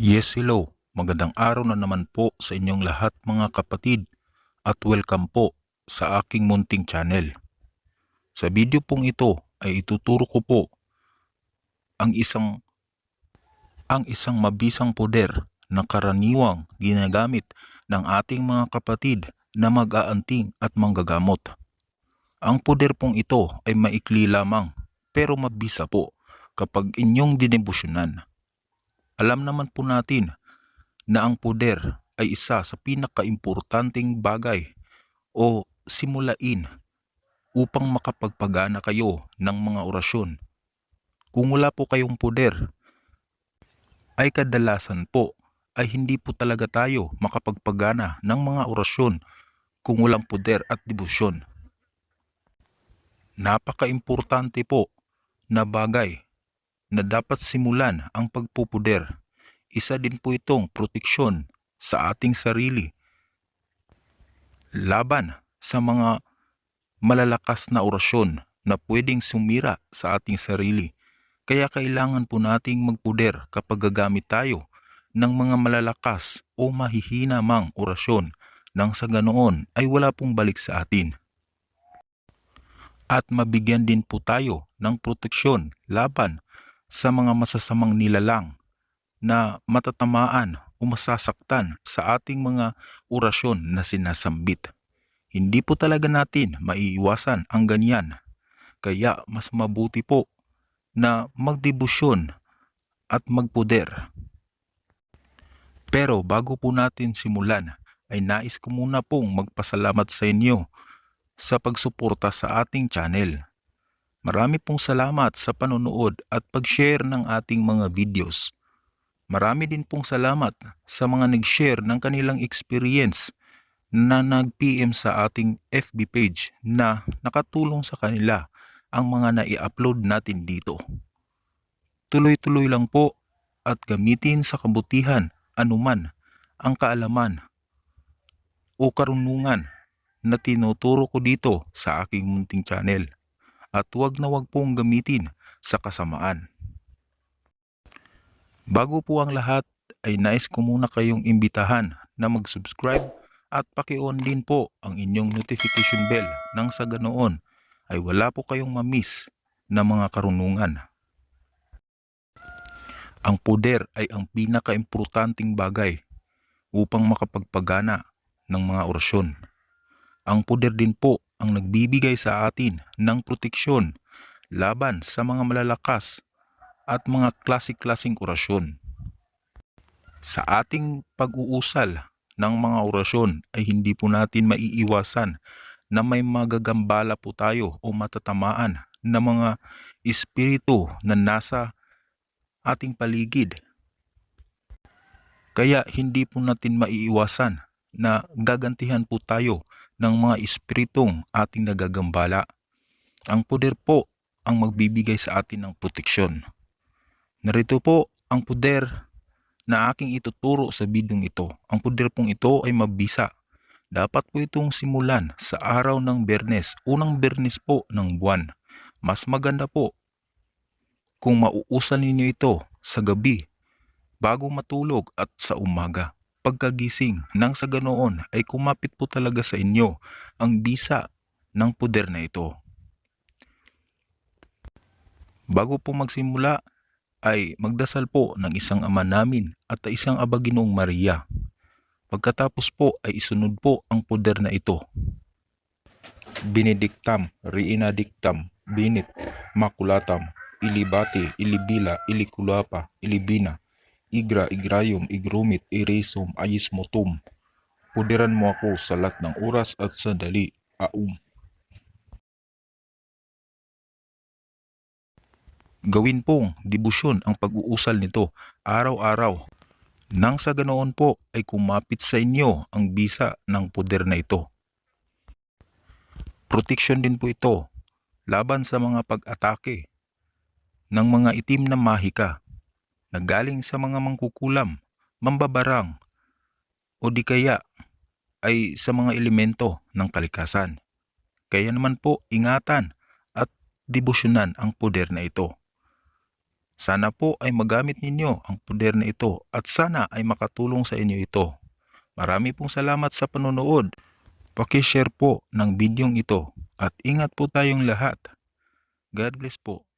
Yes, hello. Magandang araw na naman po sa inyong lahat mga kapatid at welcome po sa aking munting channel. Sa video pong ito ay ituturo ko po ang isang ang isang mabisang poder na karaniwang ginagamit ng ating mga kapatid na mag-aanting at manggagamot. Ang poder pong ito ay maikli lamang pero mabisa po kapag inyong dinebosyonan. Alam naman po natin na ang poder ay isa sa pinakaimportanteng bagay o simulain upang makapagpagana kayo ng mga orasyon. Kung wala po kayong poder, ay kadalasan po ay hindi po talaga tayo makapagpagana ng mga orasyon kung walang poder at debosyon. Napaka-importante po na bagay na dapat simulan ang pagpupuder. Isa din po itong proteksyon sa ating sarili laban sa mga malalakas na orasyon na pwedeng sumira sa ating sarili. Kaya kailangan po nating magpuder kapag gagamit tayo ng mga malalakas o mahihina mang orasyon nang sa ganoon ay wala pong balik sa atin. At mabigyan din po tayo ng proteksyon laban sa mga masasamang nilalang na matatamaan o masasaktan sa ating mga orasyon na sinasambit. Hindi po talaga natin maiiwasan ang ganyan. Kaya mas mabuti po na magdebosyon at magpuder. Pero bago po natin simulan, ay nais ko muna pong magpasalamat sa inyo sa pagsuporta sa ating channel. Marami pong salamat sa panonood at pag-share ng ating mga videos. Marami din pong salamat sa mga nag-share ng kanilang experience na nag-PM sa ating FB page na nakatulong sa kanila ang mga nai-upload natin dito. Tuloy-tuloy lang po at gamitin sa kabutihan anuman ang kaalaman o karunungan na tinuturo ko dito sa aking munting channel at huwag na huwag pong gamitin sa kasamaan. Bago po ang lahat ay nais ko muna kayong imbitahan na mag-subscribe at paki-on din po ang inyong notification bell nang sa ganoon ay wala po kayong mamiss na mga karunungan. Ang poder ay ang pinaka-importanting bagay upang makapagpagana ng mga orasyon. Ang poder din po ang nagbibigay sa atin ng proteksyon laban sa mga malalakas at mga klasik-klasing orasyon. Sa ating pag-uusal ng mga orasyon ay hindi po natin maiiwasan na may magagambala po tayo o matatamaan na mga espiritu na nasa ating paligid. Kaya hindi po natin maiiwasan na gagantihan po tayo ng mga espiritong ating nagagambala. Ang poder po ang magbibigay sa atin ng proteksyon. Narito po ang poder na aking ituturo sa bidong ito. Ang poder pong ito ay mabisa. Dapat po itong simulan sa araw ng bernes, unang bernes po ng buwan. Mas maganda po kung mauusan ninyo ito sa gabi bago matulog at sa umaga. Pagkagising nang sa ganoon ay kumapit po talaga sa inyo ang bisa ng puder na ito. Bago po magsimula ay magdasal po ng isang ama namin at isang aba Ginoong Maria. Pagkatapos po ay isunod po ang puder na ito. Benedictam, Reina Dictam, Binit, Maculatam, Ilibati, Ilibila, Ilikulapa, Ilibina, Igra, Igrayum, Igrumit, Iresum, Ayismotum. Puderan mo ako sa lahat ng oras at sandali. Aum. Gawin pong debosyon ang pag-uusal nito araw-araw. Nang sa ganoon po ay kumapit sa inyo ang bisa ng puder na ito. Protection din po ito laban sa mga pag-atake ng mga itim na mahika na galing sa mga mangkukulam, mambabarang o di kaya ay sa mga elemento ng kalikasan. Kaya naman po ingatan at debosyonan ang poder na ito. Sana po ay magamit ninyo ang poder na ito at sana ay makatulong sa inyo ito. Marami pong salamat sa panonood. Pakishare po ng bidyong ito at ingat po tayong lahat. God bless po.